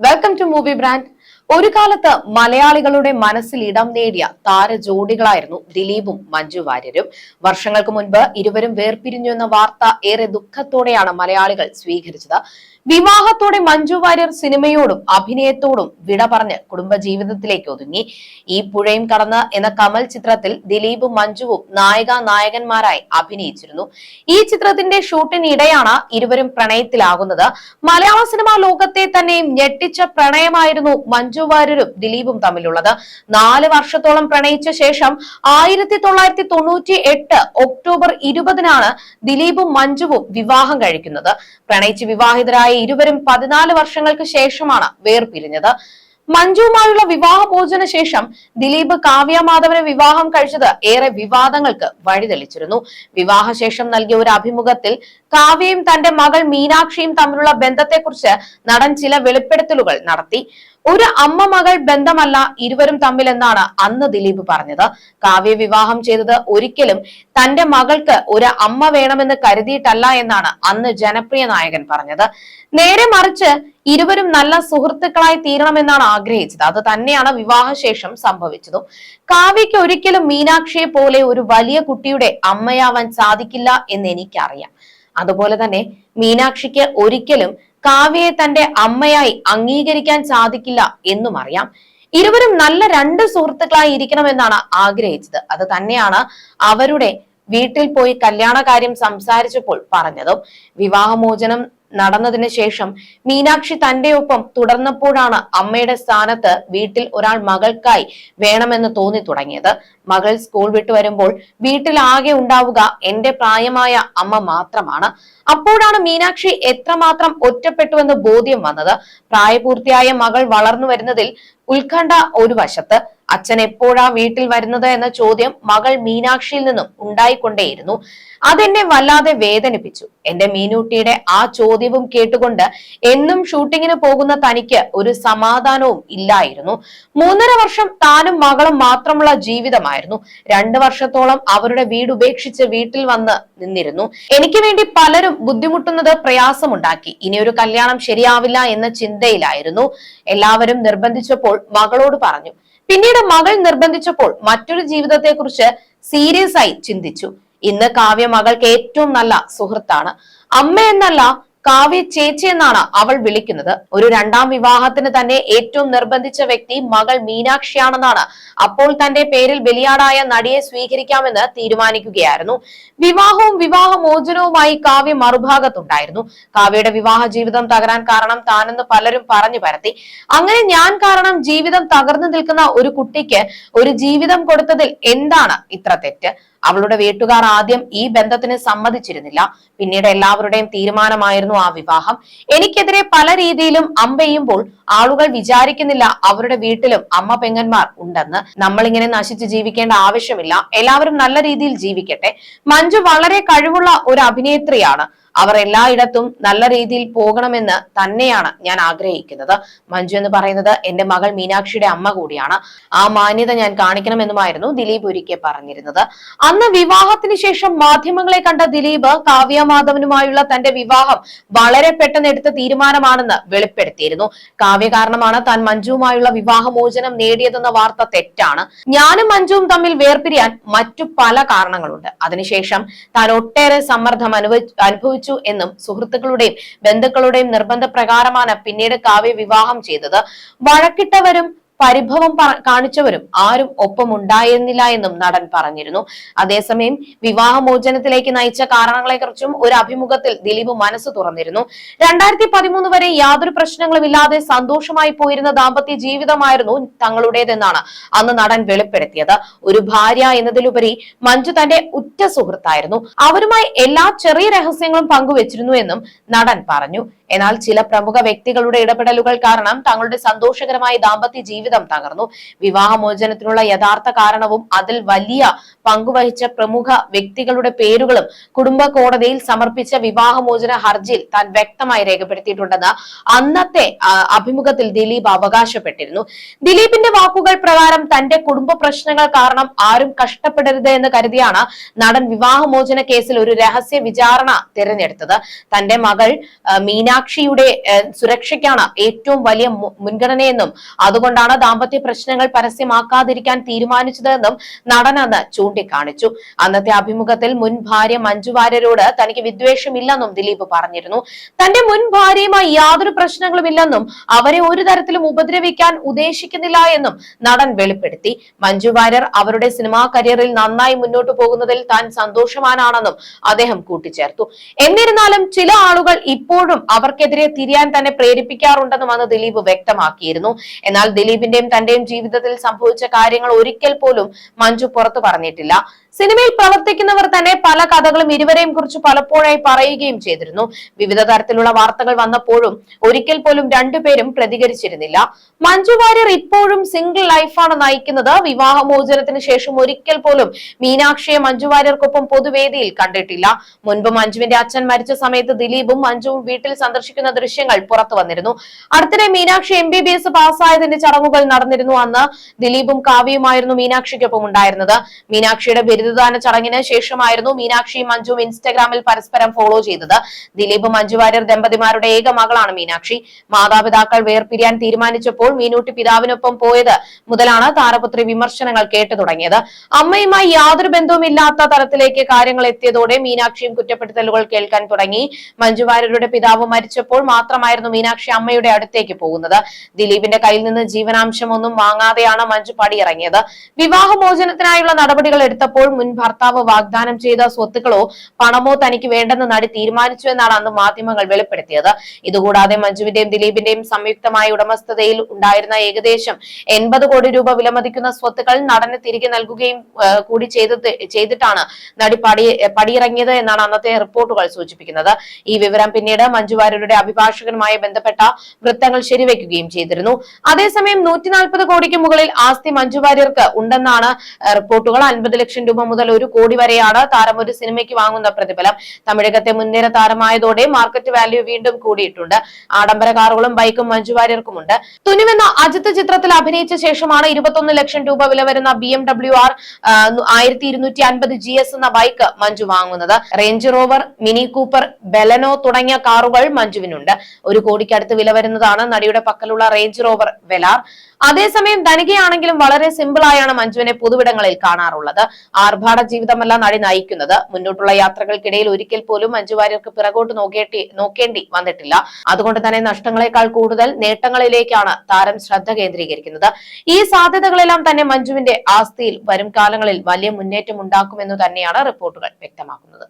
Welcome to movie brand ഒരു കാലത്ത് മലയാളികളുടെ മനസ്സിൽ ഇടം നേടിയ താര ജോഡികളായിരുന്നു ദിലീപും മഞ്ജു വാര്യരും. വർഷങ്ങൾക്ക് മുൻപ് ഇരുവരും വേർപിരിഞ്ഞു എന്ന വാർത്ത ഏറെ ദുഃഖത്തോടെയാണ് മലയാളികൾ സ്വീകരിച്ചത്. വിവാഹത്തോടെ മഞ്ജു വാര്യർ സിനിമയോടും അഭിനയത്തോടും വിട പറഞ്ഞ് കുടുംബജീവിതത്തിലേക്ക് ഒതുങ്ങി. ഈ പുഴയും കടന്ന് എന്ന കമൽ ചിത്രത്തിൽ ദിലീപും മഞ്ജുവും നായക നായകന്മാരായി അഭിനയിച്ചിരുന്നു. ഈ ചിത്രത്തിന്റെ ഷൂട്ടിനിടെയാണ് ഇരുവരും പ്രണയത്തിലാകുന്നത്. മലയാള സിനിമാ ലോകത്തെ തന്നെയും ഞെട്ടിച്ച പ്രണയമായിരുന്നു മഞ്ജു വാര്യരും ദിലീപും തമ്മിലുള്ളത്. നാല് വർഷത്തോളം പ്രണയിച്ച ശേഷം ആയിരത്തി തൊള്ളായിരത്തി തൊണ്ണൂറ്റി എട്ട് ഒക്ടോബർ ഇരുപതിനാണ് ദിലീപും മഞ്ജുവും വിവാഹം കഴിക്കുന്നത്. പ്രണയിച്ച് വിവാഹിതരായ ഇരുവരും പതിനാല് വർഷങ്ങൾക്ക് ശേഷമാണ് വേർപിരിഞ്ഞത്. മഞ്ജുവുമായുള്ള വിവാഹമോചന ശേഷം ദിലീപ് കാവ്യ മാധവനെ വിവാഹം കഴിച്ചത് ഏറെ വിവാദങ്ങൾക്ക് വഴിതെളിച്ചിരുന്നു. വിവാഹശേഷം നൽകിയ ഒരു അഭിമുഖത്തിൽ കാവ്യയും തന്റെ മകൾ മീനാക്ഷിയും തമ്മിലുള്ള ബന്ധത്തെക്കുറിച്ച് നടൻ ചില വെളിപ്പെടുത്തലുകൾ നടത്തി. ഒരു അമ്മ മകൾ ബന്ധമല്ല ഇരുവരും തമ്മിൽ എന്നാണ് അന്ന് ദിലീപ് പറഞ്ഞത്. കാവ്യ വിവാഹം ചെയ്തത് ഒരിക്കലും തന്റെ മകൾക്ക് ഒരു അമ്മ വേണമെന്ന് കരുതിയിട്ടല്ല എന്നാണ് അന്ന് ജനപ്രിയ നായകൻ പറഞ്ഞത്. നേരെ മറിച്ച് ഇരുവരും നല്ല സുഹൃത്തുക്കളായി തീരണമെന്നാണ് ആഗ്രഹിച്ചത്. അത് തന്നെയാണ് വിവാഹശേഷം സംഭവിച്ചതും. കാവ്യയ്ക്ക് ഒരിക്കലും മീനാക്ഷിയെ പോലെ ഒരു വലിയ കുട്ടിയുടെ അമ്മയാവാൻ സാധിക്കില്ല എന്ന് എനിക്കറിയാം. അതുപോലെ തന്നെ മീനാക്ഷിക്ക് ഒരിക്കലും കാവ്യയെ തന്റെ അമ്മയായി അംഗീകരിക്കാൻ സാധിക്കില്ല എന്നും അറിയാം. ഇരുവരും നല്ല രണ്ട് സുഹൃത്തുക്കളായി ഇരിക്കണമെന്നാണ് ആഗ്രഹിച്ചത്. അത് തന്നെയാണ് അവരുടെ വീട്ടിൽ പോയി കല്യാണ കാര്യം സംസാരിച്ചപ്പോൾ പറഞ്ഞതും. വിവാഹമോചനം നടന്നതിന് ശേഷം മീനാക്ഷി തന്റെ ഒപ്പം തുടർന്നപ്പോഴാണ് അമ്മയുടെ സ്ഥാനത്ത് വീട്ടിൽ ഒരാൾ മകൾക്കായി വേണമെന്ന് തോന്നി തുടങ്ങിയത്. മകൾ സ്കൂൾ വിട്ടു വരുമ്പോൾ വീട്ടിലാകെ ഉണ്ടാവുക എന്റെ പ്രായമായ അമ്മ മാത്രമാണ്. അപ്പോഴാണ് മീനാക്ഷി എത്രമാത്രം ഒറ്റപ്പെട്ടുവെന്ന് ബോധ്യം വന്നത്. പ്രായപൂർത്തിയായ മകൾ വളർന്നു വരുന്നതിൽ ഉത്കണ്ഠ ഒരു വശത്ത്. അച്ഛൻ എപ്പോഴാ വീട്ടിൽ വരുന്നത് എന്ന ചോദ്യം മകൾ മീനാക്ഷിയിൽ നിന്നും ഉണ്ടായിക്കൊണ്ടേയിരുന്നു. അതെന്നെ വല്ലാതെ വേദനിപ്പിച്ചു. എന്റെ മീനൂട്ടിയുടെ ആ ചോദ്യവും കേട്ടുകൊണ്ട് എന്നും ഷൂട്ടിങ്ങിന് പോകുന്ന തനിക്ക് ഒരു സമാധാനവും ഇല്ലായിരുന്നു. മൂന്നര വർഷം താനും മകളും മാത്രമുള്ള ജീവിതമായിരുന്നു. രണ്ടു വർഷത്തോളം അവരുടെ വീട് ഉപേക്ഷിച്ച് വീട്ടിൽ വന്ന് നിന്നിരുന്നു. എനിക്ക് വേണ്ടി പലരും ബുദ്ധിമുട്ടുന്നത് പ്രയാസമുണ്ടാക്കി. ഇനി ഒരു കല്യാണം ശരിയാവില്ല എന്ന ചിന്തയിലായിരുന്നു. എല്ലാവരും നിർബന്ധിച്ചപ്പോൾ മകളോട് പറഞ്ഞു. പിന്നീട് മകൾ നിർബന്ധിച്ചപ്പോൾ മറ്റൊരു ജീവിതത്തെക്കുറിച്ച് സീരിയസ് ആയി ചിന്തിച്ചു. ഇന്ന് കാവ്യ മകൾക്ക് ഏറ്റവും നല്ല സുഹൃത്താണ്. അമ്മ എന്നല്ല കാവ്യ ചേച്ചി എന്നാണ് അവൾ വിളിക്കുന്നത്. ഒരു രണ്ടാം വിവാഹത്തിന് തന്നെ ഏറ്റവും നിർബന്ധിച്ച വ്യക്തി മകൾ മീനാക്ഷിയാണെന്നാണ്. അപ്പോൾ തന്റെ പേരിൽ ബലിയാടായ നടിയെ സ്വീകരിക്കാമെന്ന് തീരുമാനിക്കുകയായിരുന്നു. വിവാഹവും വിവാഹമോചനവുമായി കാവ്യ മറുഭാഗത്തുണ്ടായിരുന്നു. കാവ്യയുടെ വിവാഹ ജീവിതം തകരാൻ കാരണം താനെന്ന് പലരും പറഞ്ഞു പരത്തി. അങ്ങനെ ഞാൻ കാരണം ജീവിതം തകർന്നു നിൽക്കുന്ന ഒരു കുട്ടിക്ക് ഒരു ജീവിതം കൊടുത്തതിൽ എന്താണ് ഇത്ര തെറ്റ്? അവളുടെ വീട്ടുകാർ ആദ്യം ഈ ബന്ധത്തിന് സമ്മതിച്ചിരുന്നില്ല. പിന്നീട് എല്ലാവരുടെയും തീരുമാനമായിരുന്നു ആ വിവാഹം. എനിക്കെതിരെ പല രീതിയിലും അമ്പെയ്യുമ്പോൾ ആളുകൾ വിചാരിക്കുന്നില്ല അവരുടെ വീട്ടിലും അമ്മ പെങ്ങന്മാർ ഉണ്ടെന്ന്. നമ്മളിങ്ങനെ നശിച്ച് ജീവിക്കേണ്ട ആവശ്യമില്ല. എല്ലാവരും നല്ല രീതിയിൽ ജീവിക്കട്ടെ. മഞ്ജു വളരെ കഴിവുള്ള ഒരു അഭിനേത്രിയാണ്. അവർ എല്ലായിടത്തും നല്ല രീതിയിൽ പോകണമെന്ന് തന്നെയാണ് ഞാൻ ആഗ്രഹിക്കുന്നത്. മഞ്ജു എന്ന് പറയുന്നത് എന്റെ മകൾ മീനാക്ഷിയുടെ അമ്മ കൂടിയാണ്. ആ മാന്യത ഞാൻ കാണിക്കണമെന്നുമായിരുന്നു ദിലീപ് ഒരിക്കൽ പറഞ്ഞിരുന്നത്. അന്ന് വിവാഹത്തിന് ശേഷം മാധ്യമങ്ങളെ കണ്ട ദിലീപ് കാവ്യ മാധവനുമായുള്ള തന്റെ വിവാഹം വളരെ പെട്ടെന്ന് എടുത്ത തീരുമാനമാണെന്ന് വെളിപ്പെടുത്തിയിരുന്നു. കാവ്യ കാരണമാണ് താൻ മഞ്ജുവുമായുള്ള വിവാഹമോചനം നേടിയതെന്ന വാർത്ത തെറ്റാണ്. ഞാനും മഞ്ജുവും തമ്മിൽ വേർപിരിയാൻ മറ്റു പല കാരണങ്ങളുണ്ട്. അതിനുശേഷം താൻ ഒട്ടേറെ സമ്മർദ്ദം അനുഭവി അനുഭവിച്ചു എന്നും സുഹൃത്തുക്കളുടെയും ബന്ധുക്കളുടെയും നിർബന്ധ പ്രകാരമാണ് പിന്നീട് കാവ്യ വിവാഹം ചെയ്തത്. വഴക്കിട്ടവരും പരിഭവം കാണിച്ചവരും ആരും ഒപ്പം ഉണ്ടായിരുന്നില്ല എന്നും നടൻ പറഞ്ഞിരുന്നു. അതേസമയം വിവാഹമോചനത്തിലേക്ക് നയിച്ച കാരണങ്ങളെക്കുറിച്ചും ഒരു അഭിമുഖത്തിൽ ദിലീപ് മനസ്സ് തുറന്നിരുന്നു. രണ്ടായിരത്തി പതിമൂന്ന് വരെ യാതൊരു പ്രശ്നങ്ങളും ഇല്ലാതെ സന്തോഷമായി പോയിരുന്ന ദാമ്പത്യ ജീവിതമായിരുന്നു തങ്ങളുടേതെന്നാണ് അന്ന് നടൻ വെളിപ്പെടുത്തിയത്. ഒരു ഭാര്യ എന്നതിലുപരി മഞ്ജു തന്റെ ഉറ്റ സുഹൃത്തായിരുന്നു. അവരുമായി എല്ലാ ചെറിയ രഹസ്യങ്ങളും പങ്കുവച്ചിരുന്നു എന്നും നടൻ പറഞ്ഞു. എന്നാൽ ചില പ്രമുഖ വ്യക്തികളുടെ ഇടപെടലുകൾ കാരണം തങ്ങളുടെ സന്തോഷകരമായ ദാമ്പത്യ ജീവിതം ജീവിതം തകർന്നു. വിവാഹമോചനത്തിനുള്ള യഥാർത്ഥ കാരണവും അതിൽ വലിയ പങ്കുവഹിച്ച പ്രമുഖ വ്യക്തികളുടെ പേരുകളും കുടുംബ കോടതിയിൽ സമർപ്പിച്ച വിവാഹമോചന ഹർജിയിൽ താൻ വ്യക്തമായി രേഖപ്പെടുത്തിയിട്ടുണ്ടെന്ന് അന്നത്തെ അഭിമുഖത്തിൽ ദിലീപ് അവകാശപ്പെട്ടിരുന്നു. ദിലീപിന്റെ വാക്കുകൾ പ്രകാരം തന്റെ കുടുംബ പ്രശ്നങ്ങൾ കാരണം ആരും കഷ്ടപ്പെടരുത് എന്ന് കരുതിയാണ് നടൻ വിവാഹമോചന കേസിൽ ഒരു രഹസ്യ വിചാരണ തിരഞ്ഞെടുത്തത്. തന്റെ മകൾ മീനാക്ഷിയുടെ സുരക്ഷയ്ക്കാണ് ഏറ്റവും വലിയ മുൻഗണനയെന്നും അതുകൊണ്ടാണ് ദാമ്പത്യ പ്രശ്നങ്ങൾ പരസ്യമാക്കാതിരിക്കാൻ തീരുമാനിച്ചതെന്നും നടൻ അന്ന് ചൂണ്ടിക്കാണിച്ചു. അന്നത്തെ അഭിമുഖത്തിൽ മുൻ ഭാര്യ മഞ്ജു വാര്യരോട് തനിക്ക് വിദ്വേഷമില്ലെന്നും ദിലീപ് പറഞ്ഞിരുന്നു. തന്റെ മുൻ ഭാര്യയുമായി യാതൊരു പ്രശ്നങ്ങളുമില്ലെന്നും അവരെ ഒരു തരത്തിലും ഉപദ്രവിക്കാൻ ഉദ്ദേശിക്കുന്നില്ല എന്നും നടൻ വെളിപ്പെടുത്തി. മഞ്ജു വാര്യർ അവരുടെ സിനിമാ കരിയറിൽ നന്നായി മുന്നോട്ട് പോകുന്നതിൽ താൻ സന്തോഷവാനാണെന്നും അദ്ദേഹം കൂട്ടിച്ചേർത്തു. എന്നിരുന്നാലും ചില ആളുകൾ ഇപ്പോഴും അവർക്കെതിരെ തിരിയാൻ തന്നെ പ്രേരിപ്പിക്കാറുണ്ടെന്നും അന്ന് ദിലീപ് വ്യക്തമാക്കിയിരുന്നു. എന്നാൽ ദിലീപിന്റെയും തന്റെയും ജീവിതത്തിൽ സംഭവിച്ച കാര്യങ്ങൾ ഒരിക്കൽ പോലും മഞ്ജു പുറത്തു പറഞ്ഞിട്ടില്ല. സിനിമയിൽ പ്രവർത്തിക്കുന്നവർ തന്നെ പല കഥകളും ഇരുവരെയും കുറിച്ച് പലപ്പോഴായി പറയുകയും ചെയ്തിരുന്നു. വിവിധ തരത്തിലുള്ള വാർത്തകൾ വന്നപ്പോഴും ഒരിക്കൽ പോലും രണ്ടുപേരും പ്രതികരിച്ചിരുന്നില്ല. മഞ്ജു വാര്യർ ഇപ്പോഴും സിംഗിൾ ലൈഫാണ് നയിക്കുന്നത്. വിവാഹമോചനത്തിന് ശേഷം ഒരിക്കൽ പോലും മീനാക്ഷിയെ മഞ്ജു വാര്യർക്കൊപ്പം പൊതുവേദിയിൽ കണ്ടിട്ടില്ല. മുൻപ് മഞ്ജുവിന്റെ അച്ഛൻ മരിച്ച സമയത്ത് ദിലീപും മഞ്ജുവും വീട്ടിൽ സന്ദർശിക്കുന്ന ദൃശ്യങ്ങൾ പുറത്തു വന്നിരുന്നു. അടുത്തിടെ Meenakshi M B B S പാസ്സായതിന്റെ ചടങ്ങുകൾ നടന്നിരുന്നു അന്ന് ദിലീപും കാവ്യയുമായിരുന്നു മീനാക്ഷിക്കൊപ്പം ഉണ്ടായിരുന്നത്. മീനാക്ഷിയുടെ ബിരുദദാന ചടങ്ങിന് ശേഷമായിരുന്നു മീനാക്ഷിയും മഞ്ജുവും ഇൻസ്റ്റഗ്രാമിൽ പരസ്പരം ഫോളോ ചെയ്തത്. ദിലീപ് മഞ്ജു വാര്യർ ദമ്പതിമാരുടെ ഏക മകളാണ് മീനാക്ഷി. മാതാപിതാക്കൾ വേർപിരിയാൻ തീരുമാനിച്ചപ്പോൾ മീനൂട്ടി പിതാവിനൊപ്പം പോയത് മുതലാണ് താരപുത്രി വിമർശനങ്ങൾ കേട്ടു തുടങ്ങിയത്. അമ്മയുമായി യാതൊരു ബന്ധവുമില്ലാത്ത തരത്തിലേക്ക് കാര്യങ്ങൾ എത്തിയതോടെ മീനാക്ഷിയും കുറ്റപ്പെടുത്തലുകൾ കേൾക്കാൻ തുടങ്ങി. മഞ്ജു വാര്യരുടെ പിതാവ് മരിച്ചപ്പോൾ മാത്രമായിരുന്നു മീനാക്ഷി അമ്മയുടെ അടുത്തേക്ക് പോകുന്നത്. ദിലീപിന്റെ കയ്യിൽ നിന്ന് ജീവനാംശം ഒന്നും വാങ്ങാതെയാണ് മഞ്ജു പടിയിറങ്ങിയത്. വിവാഹമോചനത്തിനായുള്ള നടപടികൾ എടുത്തപ്പോൾ മുൻ ഭർത്താവ് വാഗ്ദാനം ചെയ്ത സ്വത്തുക്കളോ പണമോ തനിക്ക് വേണ്ടെന്ന് നടി തീരുമാനിച്ചു എന്നാണ് അന്ന് മാധ്യമങ്ങൾ വെളിപ്പെടുത്തിയത്. ഇതുകൂടാതെ മഞ്ജുവിന്റെയും ദിലീപിന്റെയും സംയുക്തമായ ഉടമസ്ഥതയിൽ ഉണ്ടായിരുന്ന ഏകദേശം എൺപത് കോടി രൂപ വിലമതിക്കുന്ന സ്വത്തുക്കൾ നടന് തിരികെ നൽകുകയും കൂടി ചെയ്തത് ചെയ്തിട്ടാണ് നടി പടി പടിയിറങ്ങിയത് എന്നാണ് അന്നത്തെ റിപ്പോർട്ടുകൾ സൂചിപ്പിക്കുന്നത്. ഈ വിവരം പിന്നീട് മഞ്ജു വാര്യരുടെ അഭിഭാഷകനുമായി ബന്ധപ്പെട്ട വൃത്തങ്ങൾ ശരിവെക്കുകയും ചെയ്തിരുന്നു. അതേസമയം നൂറ്റി നാൽപ്പത് കോടിക്ക് മുകളിൽ ആസ്തി മഞ്ജു വാര്യർക്ക് ഉണ്ടെന്നാണ് റിപ്പോർട്ടുകൾ. അൻപത് ലക്ഷം രൂപ മുതൽ ഒരു കോടി വരെയാണ് താരം ഒരു സിനിമയ്ക്ക് വാങ്ങുന്ന പ്രതിഫലം. തമിഴകത്തെ മുൻനിര താരമായതോടെ മാർക്കറ്റ് വാല്യൂ വീണ്ടും കൂടിയിട്ടുണ്ട്. ആഡംബര കാറുകളും ബൈക്കും മഞ്ജു വാര്യർക്കുമുണ്ട്. തുനിവെന്ന അജിത്ത് ചിത്രത്തിൽ അഭിനയിച്ച ശേഷമാണ് ഇരുപത്തൊന്ന് ലക്ഷം രൂപ വില വരുന്ന ബി എം ഡബ്ല്യു ആർ ആയിരത്തി ഇരുന്നൂറ്റി അൻപത് ജി എസ് എന്ന ബൈക്ക് മഞ്ജു വാങ്ങുന്നത്. Range Rover Mini Cooper Baleno തുടങ്ങിയ കാറുകൾ മഞ്ജുവിനുണ്ട്. ഒരു കോടിക്കടുത്ത് വില വരുന്നതാണ് നടിയുടെ പക്കലുള്ള റേഞ്ച് റോവർ വെലാർ. അതേസമയം ധനികയാണെങ്കിലും വളരെ സിമ്പിൾ ആയാണ് മഞ്ജുവിനെ പൊതുവിടങ്ങളിൽ കാണാറുള്ളത്. ആർഭാട ജീവിതമല്ല നടി നയിക്കുന്നത്. മുന്നോട്ടുള്ള യാത്രകൾക്കിടയിൽ ഒരിക്കൽ പോലും മഞ്ജു വാര്യർക്ക് പിറകോട്ട് നോക്കേണ്ടി നോക്കേണ്ടി വന്നിട്ടില്ല. അതുകൊണ്ട് തന്നെ നഷ്ടങ്ങളെക്കാൾ കൂടുതൽ നേട്ടങ്ങളിലേക്കാണ് താരം ശ്രദ്ധ കേന്ദ്രീകരിക്കുന്നത്. ഈ സാധ്യതകളെല്ലാം തന്നെ മഞ്ജുവിന്റെ ആസ്തിയിൽ വരും കാലങ്ങളിൽ വലിയ മുന്നേറ്റം ഉണ്ടാക്കുമെന്ന് തന്നെയാണ് റിപ്പോർട്ടുകൾ വ്യക്തമാക്കുന്നത്.